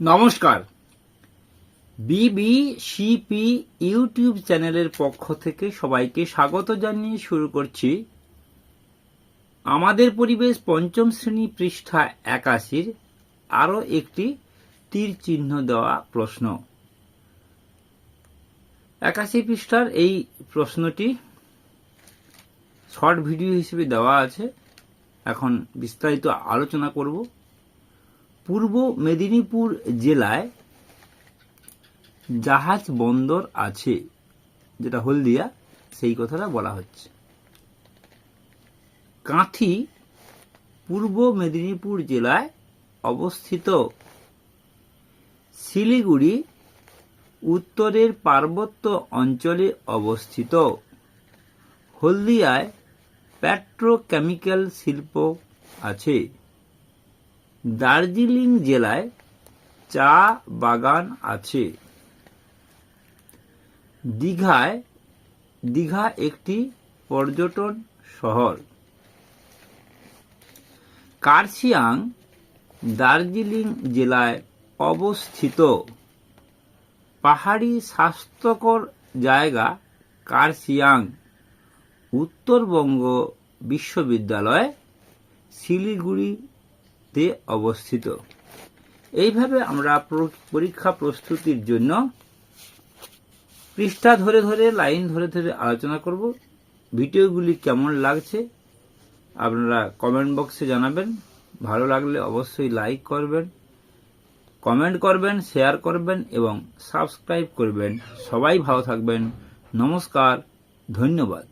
নমস্কার। বিবিসিপি ইউটিউব চ্যানেলের পক্ষ থেকে সবাইকে স্বাগত জানিয়ে শুরু করছি। আমাদের পরিবেশ পঞ্চম শ্রেণি পৃষ্ঠা একাশির আরও একটি তীর চিহ্ন দেওয়া প্রশ্ন। একাশি পৃষ্ঠার এই প্রশ্নটি শর্ট ভিডিও হিসেবে দেওয়া আছে। এখন বিস্তারিত আলোচনা করব। পূর্ব মেদিনীপুর জেলায় জাহাজ বন্দর আছে, যেটা হলদিয়া, সেই কথাটা বলা হচ্ছে। কাঁথি পূর্ব মেদিনীপুর জেলায় অবস্থিত। শিলিগুড়ি উত্তরের পার্বত্য অঞ্চলে অবস্থিত। হলদিয়ায় পেট্রোকেমিক্যাল শিল্প আছে। দার্জিলিং জেলায় চা বাগান আছে। দীঘায়, দীঘা একটি পর্যটন শহর। কার্শিয়াং দার্জিলিং জেলায় অবস্থিত। পাহাড়ি স্বাস্থ্যকর জায়গা কার্শিয়াং। উত্তরবঙ্গ বিশ্ববিদ্যালয় শিলিগুড়িতে অবস্থিত। এইভাবে আমরা পরীক্ষা প্রস্তুতির জন্য পৃষ্ঠা ধরে ধরে, লাইন ধরে ধরে আলোচনা করব। ভিডিওগুলি কেমন লাগছে আপনারা কমেন্ট বক্সে জানাবেন। ভালো লাগলে অবশ্যই লাইক করবেন কমেন্ট করবেন শেয়ার করবেন এবং সাবস্ক্রাইব করবেন। সবাই ভালো থাকবেন। নমস্কার, ধন্যবাদ।